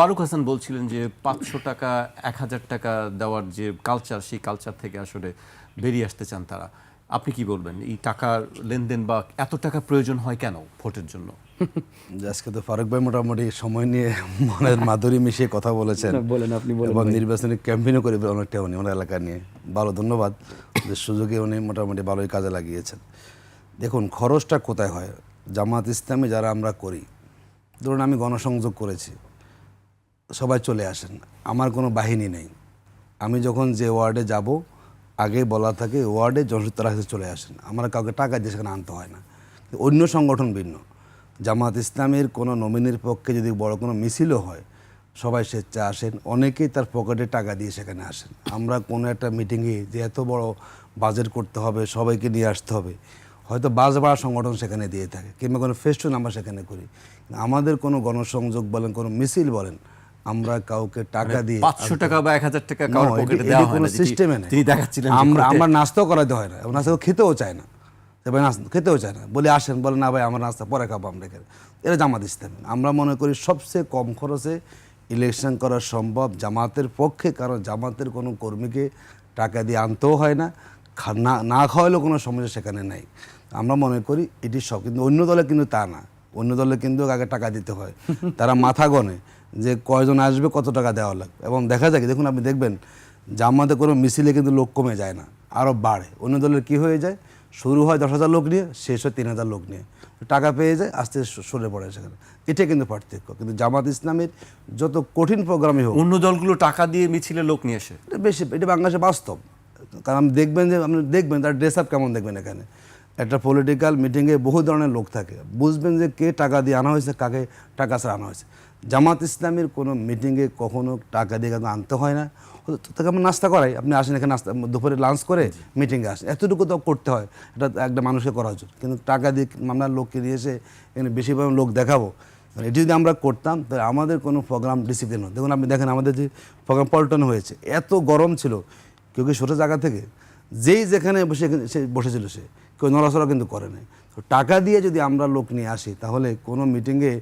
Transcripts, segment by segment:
ফারুক হাসান বলছিলেন যে পাঁচশো টাকা এক হাজার টাকা দেওয়ার যে কালচার সেই কালচার থেকে আসলে বেরিয়ে আসতে চান তারা। আপনি কি বলবেন? এই টাকার লেনদেন বা এত টাকা প্রয়োজন হয় কেন ভোটের জন্য? আজকে তো ফারুক ভাই মোটামুটি সময় নিয়ে মনের মাধুরী মিশিয়ে কথা বলেছেন। বলেন, আপনি বলেন এবং নির্বাচনী ক্যাম্পেইনও করে অনেকটা উনি ওনার এলাকা নিয়ে। ভালো ধন্যবাদ। যে সুযোগে উনি মোটামুটি ভালোই কাজে লাগিয়েছেন। দেখুন খরচটা কোথায় হয়? জামাত ইসলামে যারা আমরা করি ধরুন আমি গণসংযোগ করেছি। সবাই চলে আসেন। আমার কোনো বাহিনী নেই। আমি যখন যে ওয়ার্ডে যাব আগে বলা থাকে, ওয়ার্ডে জনসত্তর চলে আসেন। আমার কাউকে টাকা দিয়ে সেখানে আনতে হয় না। অন্য সংগঠন ভিন্ন। জামাত ইসলামের কোনো নমিনির পক্ষে যদি বড় কোনো মিছিলও হয়, সবাই স্বেচ্ছা আসেন। অনেকেই তার পকেটে টাকা দিয়ে সেখানে আসেন। আমরা কোনো একটা মিটিংয়ে যে এত বড় বাজেট করতে হবে, সবাইকে নিয়ে আসতে হবে। হয়তো বাস ভাড়া সংগঠন সেখানে দিয়ে থাকে, কিংবা কোনো ফেস্টুন আমরা সেখানে করি। আমাদের কোনো গণসংযোগ বলেন, কোনো মিছিল বলেন আমরা কাউকে টাকা দিয়ে পাঁচশো টাকা বা এক হাজার টাকা No, পকেটে দেওয়া হয় না সিস্টেমে নেই। তিনি দেখাচ্ছিলেন আমরা আমরা নাস্তাও করাতে হয় না। নাস্তা খেতেও চায় না। ভাই নাস্তা খেতেও চায় না। বলে আসেন বলে না ভাই আমার নাস্তা পরে খাব আমরা এখানে। এটা জামাত ইসলাম। আমরা মনে করি সবচেয়ে কম খরচে ইলেকশন করা সম্ভব জামাতের পক্ষে কারণ জামাতের কোনো কর্মীকে টাকা দিয়ে আনতেও হয় না। না না খাওয়ালেও কোনো সমস্যা সেখানে নাই। আমরা মনে করি এটি সব কিন্তু অন্য দলে কিন্তু তা না। অন্য দলে কিন্তু আগে টাকা দিতে হয়। তারা মাথা গনে। যে কয়জন আসবে কত টাকা দেওয়া লাগবে। এবং দেখা যায় দেখুন আপনি দেখবেন জামাতে কোনো মিছিলে কিন্তু লোক কমে যায় না আরও বাড়ে। অন্য দলের কী হয়ে যায়? শুরু হয় দশ হাজার লোক নিয়ে শেষ হয় তিন হাজার লোক নিয়ে। টাকা পেয়ে যায় আস্তে সরে পড়ে সেখানে। এটা কিন্তু পার্থক্য। কিন্তু জামাত ইসলামের যত কঠিন প্রোগ্রামই হোক অন্য দলগুলো টাকা দিয়ে মিছিলে লোক নিয়ে আসে। এটা বেশি এটা বাংলাদেশে বাস্তব। কারণ আপনি দেখবেন যে আপনি দেখবেন তার ড্রেস আপ কেমন দেখবেন এখানে। একটা পলিটিক্যাল মিটিংয়ে বহু ধরনের লোক থাকে। বুঝবেন যে কে টাকা দিয়ে আনা হয়েছে কাকে টাকা ছাড়া আনা হয়েছে। জামাত ইসলামের কোনো মিটিংয়ে কখনো টাকা দিয়ে কিন্তু আনতে হয় না। তাকে আমরা নাস্তা করাই। আপনি আসেন এখানে নাস্তা দুপুরে লাঞ্চ করে মিটিংয়ে আসেন। এতটুকু তো করতে হয়। এটা একটা মানুষকে করা উচিত। কিন্তু টাকা দিয়ে আমরা লোককে দিয়ে এসে এখানে বেশি পরিমাণ লোক দেখাবো। মানে এটি যদি আমরা করতাম তাহলে আমাদের কোনো প্রোগ্রাম ডিসিপ্লিন হতো। দেখুন আপনি দেখেন আমাদের যে প্রোগ্রাম পল্টন হয়েছে এত গরম ছিল কেউ কি ছোটো জায়গা থেকে? যেই যেখানে বসে সে বসেছিল সে। কেউ নড়াচড়া কিন্তু করে নাই। তো টাকা দিয়ে যদি আমরা লোক নিয়ে আসি তাহলে কোনো মিটিংয়ে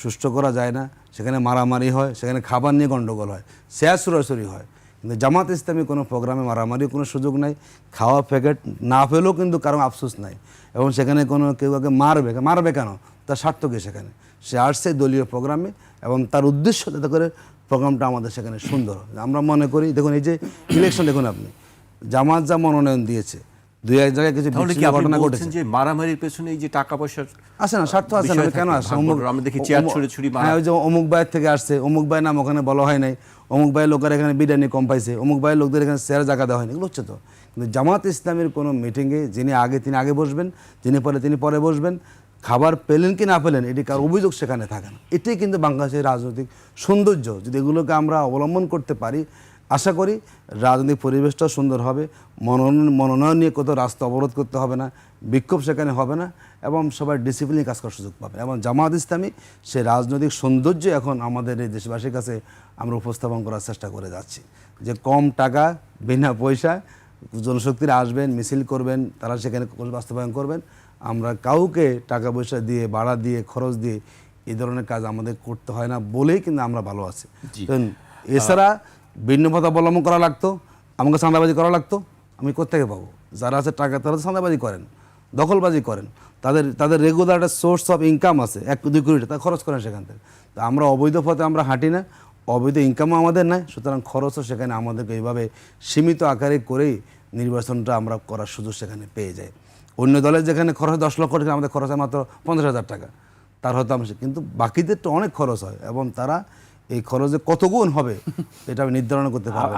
সুষ্ঠু করা যায় না, সেখানে মারামারি হয়, সেখানে খাবার নিয়ে গণ্ডগোল হয় শেয়ার সুরাসুরি হয়। কিন্তু জামাত ইসলামী কোনো প্রোগ্রামে মারামারির কোনো সুযোগ নাই, খাওয়া প্যাকেট না পেলেও কিন্তু কারণ আফসোস নাই। এবং সেখানে কোনো কেউ কাউকে মারবে মারবে কেন? তার স্বার্থ কি সেখানে? সে আসছে দলীয় প্রোগ্রামে এবং তার উদ্দেশ্য যাতে করে প্রোগ্রামটা আমাদের সেখানে সুন্দর। আমরা মনে করি, দেখুন এই যে ইলেকশন, দেখুন আপনি, জামাত যা মনোনয়ন দিয়েছে দুই এক জায়গায় কিছু তাহলে কি বিচ্ছিন্ন ঘটনা ঘটেছে? যে মারামারির পেছনে এই যে টাকা পয়সার আছে না স্বার্থ আছে না কেন আমরা দেখি চেয়ার ছুঁড়ে মারা। হ্যাঁ ওই যে অমুক ভাইয়ের থেকে আসছে। অমুক ভাই নাম ওখানে বলা হয় নাই। অমুক ভাইয়ের লোকের এখানে বিরিয়ানি কম পাইছে। অমুক ভাইয়ের লোকদের এখানে শেয়ার জায়গা দেওয়া হয়নি এগুলো হচ্ছে তো। কিন্তু জামাত ইসলামের কোনো মিটিংয়ে যিনি আগে তিনি আগে বসবেন যিনি পরে তিনি পরে বসবেন খাবার পেলেন কি না পেলেন এটি কার অভিযোগ সেখানে থাকে না। এটাই কিন্তু বাংলাদেশের রাজনৈতিক সৌন্দর্য। যদি এগুলোকে আমরা অবলম্বন করতে পারি আশা করি রাজনৈতিক পরিবেশটাও সুন্দর হবে। মনোনয়ন মনোনয়ন নিয়ে কোথাও রাস্তা অবরোধ করতে হবে না বিক্ষোভ সেখানে হবে না এবং সবাই ডিসিপ্লিন কাজ করার সুযোগ পাবে। এবং জামাত ইসলামী সে রাজনৈতিক সৌন্দর্য এখন আমাদের এই দেশবাসীর কাছে আমরা উপস্থাপন করার চেষ্টা করে যাচ্ছি। যে কম টাকা বিনা পয়সা জনশক্তিরা আসবেন মিছিল করবেন তারা সেখানে বাস্তবায়ন করবেন। আমরা কাউকে টাকা পয়সা দিয়ে ভাড়া দিয়ে খরচ দিয়ে এই ধরনের কাজ আমাদের করতে হয় না বলেই কিন্তু আমরা ভালো আছি। এছাড়া ভিন্ন পথ অবলম্বন করা লাগতো আমাকে চাঁদাবাজি করা লাগতো আমি কোথেকে পাবো? যারা আছে টাকা তারা চাঁদাবাজি করেন দখলবাজি করেন। তাদের তাদের রেগুলার একটা সোর্স অফ ইনকাম আছে এক দুই কোটি টাকা, খরচ করেন সেখান থেকে। তো আমরা অবৈধ পথে আমরা হাঁটি না অবৈধ ইনকামও আমাদের নাই সুতরাং খরচও সেখানে আমাদেরকে এইভাবে সীমিত আকারে করেই নির্বাচনটা আমরা করার সুযোগ সেখানে পেয়ে যাই। অন্য দলের যেখানে খরচ দশ লক্ষ টাকা আমাদের খরচ হয় মাত্র পঞ্চাশ হাজার টাকা তার হয়তো আমরা কিন্তু বাকিদের তো অনেক খরচ হয় এবং তারা এই খরচে কত গুণ হবে এটা আমি নির্ধারণ করতে পারব।